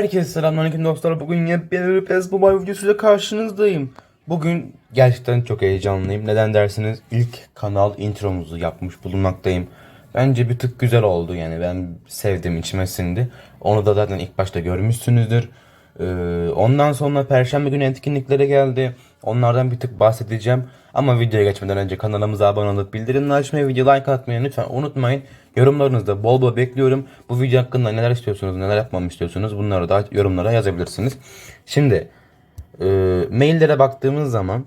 Herkese selamünaleyküm dostlar. Bugün yepyeni bir PES Mobile videosuyla karşınızdayım. Bugün gerçekten çok heyecanlıyım. Neden dersiniz? İlk kanal intromuzu yapmış bulunmaktayım. Bence bir tık güzel oldu yani ben sevdim içime sindi. Onu da zaten ilk başta görmüşsünüzdür. Ee, ondan sonra perşembe günü etkinliklere geldi. Onlardan bir tık bahsedeceğim. Ama videoya geçmeden önce kanalımıza abone olup bildirimleri açmayı, video like atmayı lütfen unutmayın. Yorumlarınızda bol bol bekliyorum. Bu video hakkında neler istiyorsunuz, neler yapmamı istiyorsunuz bunları da yorumlara yazabilirsiniz. Şimdi e, maillere baktığımız zaman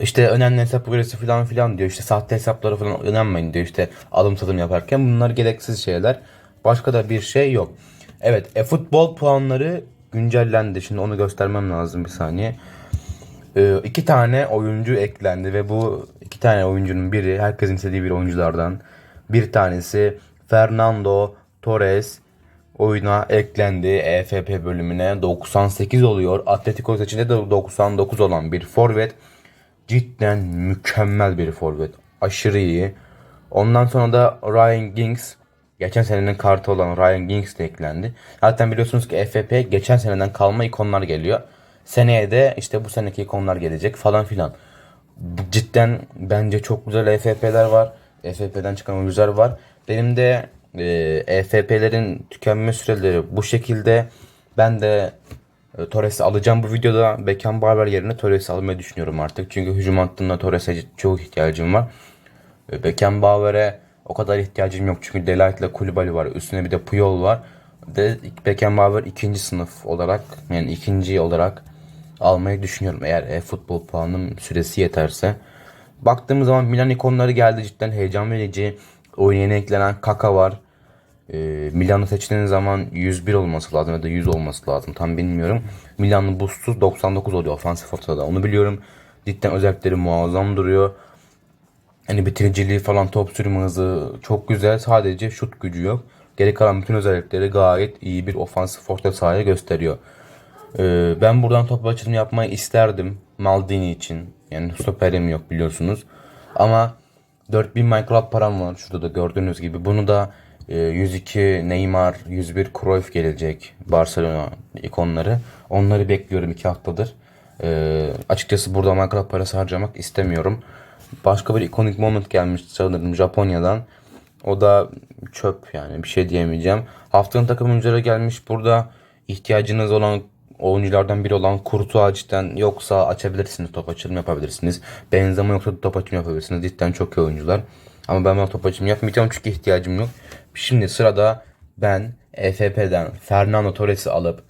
işte önemli hesap projesi falan filan diyor. İşte sahte hesaplara falan önemmeyin diyor. İşte alım satım yaparken bunlar gereksiz şeyler. Başka da bir şey yok. Evet, e-futbol puanları güncellendi. Şimdi onu göstermem lazım bir saniye. Ee, iki tane oyuncu eklendi ve bu iki tane oyuncunun biri herkesin istediği bir oyunculardan. Bir tanesi Fernando Torres oyuna eklendi EFP bölümüne 98 oluyor. Atletico seçiminde de 99 olan bir forvet. Cidden mükemmel bir forvet. Aşırı iyi. Ondan sonra da Ryan Giggs geçen senenin kartı olan Ryan Giggs de eklendi. Zaten biliyorsunuz ki EFP geçen seneden kalma ikonlar geliyor. Seneye de işte bu seneki ikonlar gelecek falan filan. Cidden bence çok güzel EFP'ler var. EFP'den çıkan oyuncular var. Benim de e, EFP'lerin tükenme süreleri bu şekilde. Ben de e, Torres'i alacağım bu videoda. Beckenbauer yerine Torres'i almayı düşünüyorum artık. Çünkü hücum hattında Torres'e çok ihtiyacım var. E, Beckenbauer'e o kadar ihtiyacım yok. Çünkü Delight ile Koulibaly var. Üstüne bir de Puyol var. De Beckenbauer ikinci sınıf olarak yani ikinci olarak almayı düşünüyorum. Eğer e-futbol puanım süresi yeterse. Baktığımız zaman Milan ikonları geldi. Cidden heyecan verici. Yeni eklenen Kaka var. E, Milan'ı seçtiğiniz zaman 101 olması lazım ya da 100 olması lazım. Tam bilmiyorum. Milan'ın boostsuz 99 oluyor ofansif ortada. Onu biliyorum. Cidden özellikleri muazzam duruyor. Hani bitiriciliği falan top sürme hızı çok güzel. Sadece şut gücü yok. Geri kalan bütün özellikleri gayet iyi bir ofansif orta sahaya gösteriyor. Ee, ben buradan top açılımı yapmayı isterdim. Maldini için. Yani stoperim yok biliyorsunuz. Ama 4000 Minecraft param var. Şurada da gördüğünüz gibi. Bunu da e, 102 Neymar, 101 Cruyff gelecek. Barcelona ikonları. Onları bekliyorum 2 haftadır. Ee, açıkçası burada Minecraft parası harcamak istemiyorum. Başka bir ikonik moment gelmiş sanırım Japonya'dan. O da çöp yani bir şey diyemeyeceğim. Haftanın takım oyuncuları gelmiş. Burada ihtiyacınız olan oyunculardan biri olan Kurtuğa cidden yoksa açabilirsiniz top açılımı yapabilirsiniz. Benzema yoksa top açılımı yapabilirsiniz. Cidden çok iyi oyuncular. Ama ben ben top açılımı yapmayacağım çünkü ihtiyacım yok. Şimdi sırada ben EFP'den Fernando Torres'i alıp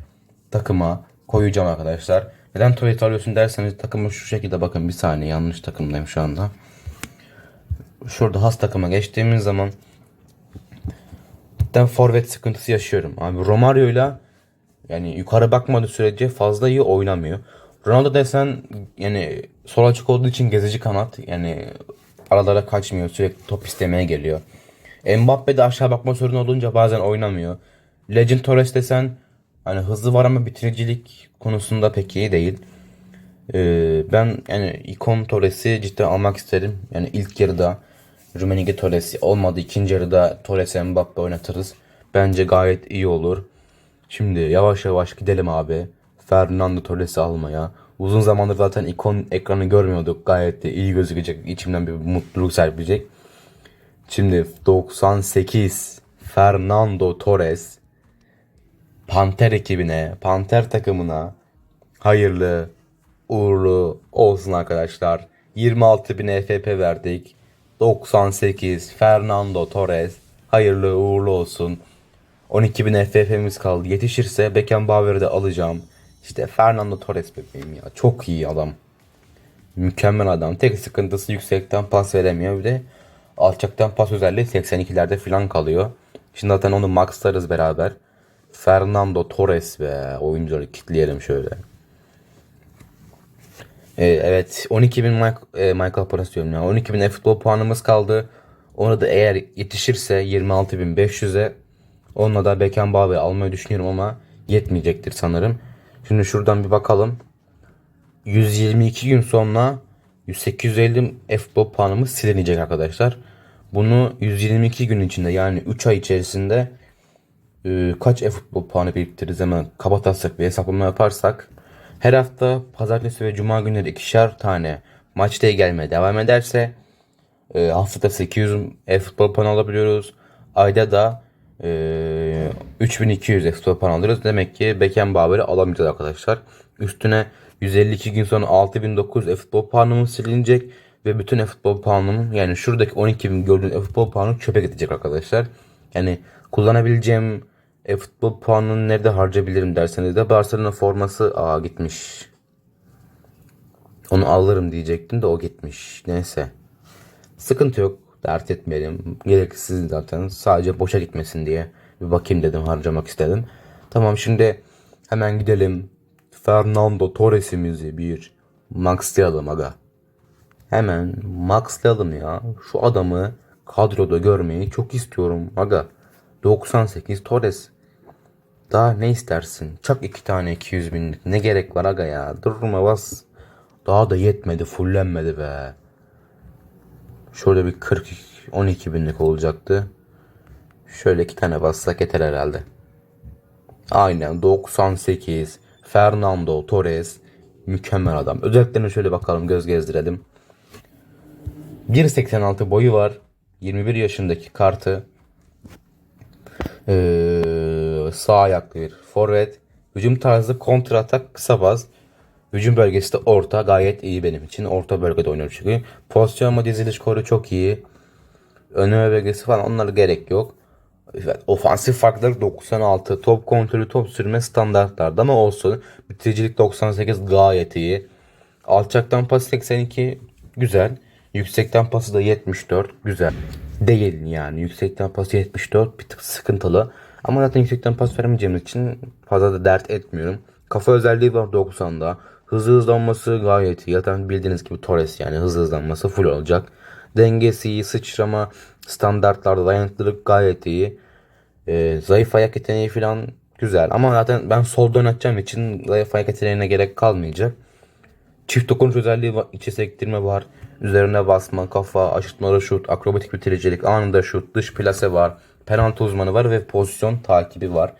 takıma koyacağım arkadaşlar. Neden Torres'i alıyorsun derseniz takımı şu şekilde bakın bir saniye yanlış takımdayım şu anda. Şurada has takıma geçtiğimiz zaman cidden forvet sıkıntısı yaşıyorum. Abi Romario'yla yani yukarı bakmadığı sürece fazla iyi oynamıyor. Ronaldo desen yani sol açık olduğu için gezici kanat. Yani aralara kaçmıyor. Sürekli top istemeye geliyor. Mbappe de aşağı bakma sorunu olunca bazen oynamıyor. Legend Torres desen hani hızlı var ama bitiricilik konusunda pek iyi değil. Ee, ben yani ikon Torres'i cidden almak isterim. Yani ilk yarıda Rumenige Torres'i olmadı. ikinci yarıda Torres Mbappe oynatırız. Bence gayet iyi olur. Şimdi yavaş yavaş gidelim abi. Fernando Torres'i almaya. Uzun zamandır zaten ikon ekranı görmüyorduk. Gayet de iyi gözükecek. İçimden bir mutluluk serpecek. Şimdi 98 Fernando Torres Panter ekibine, Panter takımına hayırlı, uğurlu olsun arkadaşlar. 26.000 EFP verdik. 98 Fernando Torres hayırlı uğurlu olsun. 12.000 FF'miz kaldı. Yetişirse Beckenbauer'ı da alacağım. İşte Fernando Torres bebeğim ya. Çok iyi adam. Mükemmel adam. Tek sıkıntısı yüksekten pas veremiyor. Bir de alçaktan pas özelliği 82'lerde falan kalıyor. Şimdi zaten onu maxlarız beraber. Fernando Torres ve oyuncuları kitleyelim şöyle. Ee, evet 12.000 Michael, e, Michael parası diyorum ya. 12.000 futbol puanımız kaldı. Onu da eğer yetişirse 26.500'e onunla da Beckenbauer'ı almayı düşünüyorum ama yetmeyecektir sanırım. Şimdi şuradan bir bakalım. 122 gün sonra 850 futbol puanımız silinecek arkadaşlar. Bunu 122 gün içinde yani 3 ay içerisinde e, kaç e-futbol puanı biriktiririz hemen kapatarsak ve hesaplama yaparsak her hafta pazartesi ve cuma günleri ikişer tane maç day gelmeye devam ederse e, haftada 800 e-futbol puanı alabiliyoruz. Ayda da e, 3200 e-futbol puanı alırız. Demek ki Beckenbauer'i alamayacağız arkadaşlar. Üstüne 152 gün sonra 6900 e-futbol puanımız silinecek ve bütün e-futbol puanım yani şuradaki 12.000 gördüğün e-futbol puanı çöpe gidecek arkadaşlar. Yani kullanabileceğim e-futbol puanını nerede harcayabilirim derseniz de Barcelona forması aa gitmiş. Onu alırım diyecektim de o gitmiş. Neyse. Sıkıntı yok. Dert etmeyelim. Gereksiz zaten. Sadece boşa gitmesin diye bir bakayım dedim. Harcamak istedim. Tamam şimdi hemen gidelim. Fernando Torres'imizi bir maxlayalım aga. Hemen maxlayalım ya. Şu adamı kadroda görmeyi çok istiyorum aga. 98 Torres. Daha ne istersin? Çak iki tane 200 binlik. Ne gerek var aga ya? Durma bas. Daha da yetmedi. Fullenmedi be. Şöyle bir 40 12 binlik olacaktı. Şöyle iki tane bassak yeter herhalde. Aynen 98 Fernando Torres mükemmel adam. Özelliklerine şöyle bakalım göz gezdirelim. 1.86 boyu var. 21 yaşındaki kartı. Ee, sağ ayaklı bir forvet. Hücum tarzı kontra atak kısa baz. Hücum bölgesi de orta gayet iyi benim için. Orta bölgede oynuyor çünkü. Pozisyon ve diziliş koru çok iyi. Önleme bölgesi falan onlara gerek yok. Evet, ofansif farkları 96. Top kontrolü, top sürme standartlarda ama olsun. Bitiricilik 98 gayet iyi. Alçaktan pas 82 güzel. Yüksekten pası da 74 güzel. Değil yani. Yüksekten pası 74 bir tık sıkıntılı. Ama zaten yüksekten pas veremeyeceğimiz için fazla da dert etmiyorum. Kafa özelliği var 90'da. Hızlı hızlanması gayet iyi. Zaten bildiğiniz gibi Torres yani hızlı hızlanması full olacak. Dengesi iyi, sıçrama, standartlarda dayanıklılık gayet iyi. Ee, zayıf ayak yeteneği falan güzel. Ama zaten ben solda oynatacağım için zayıf ayak yeteneğine gerek kalmayacak. Çift dokunuş özelliği var, içe sektirme var. Üzerine basma, kafa, aşırtmalı şut, akrobatik bitiricilik, anında şut, dış plase var. Penaltı uzmanı var ve pozisyon takibi var.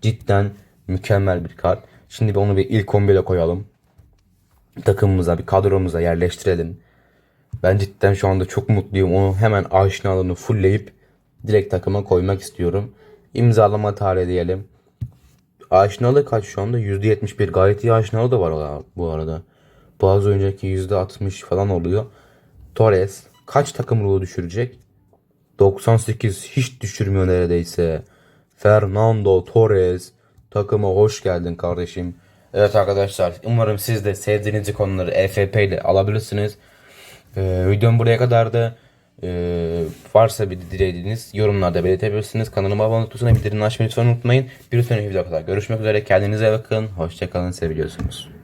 Cidden mükemmel bir kart. Şimdi onu bir ilk 11'e koyalım. Takımımıza, bir kadromuza yerleştirelim. Ben cidden şu anda çok mutluyum. Onu hemen aşinalığını fullleyip direkt takıma koymak istiyorum. İmzalama tarihi diyelim. Aşinalığı kaç şu anda? %71 gayet iyi aşinalığı da var bu arada. Bazı önceki %60 falan oluyor. Torres kaç takım ruhu düşürecek? 98 hiç düşürmüyor neredeyse. Fernando Torres takıma hoş geldin kardeşim. Evet arkadaşlar umarım siz de sevdiğiniz konuları EFP ile alabilirsiniz. Ee, videom buraya kadardı. Ee, varsa bir dilediğiniz yorumlarda belirtebilirsiniz. Kanalıma abone olmayı, bildirimleri açmayı lütfen unutmayın. Bir sonraki videoda kadar görüşmek üzere. Kendinize bakın. Hoşçakalın. Seviliyorsunuz.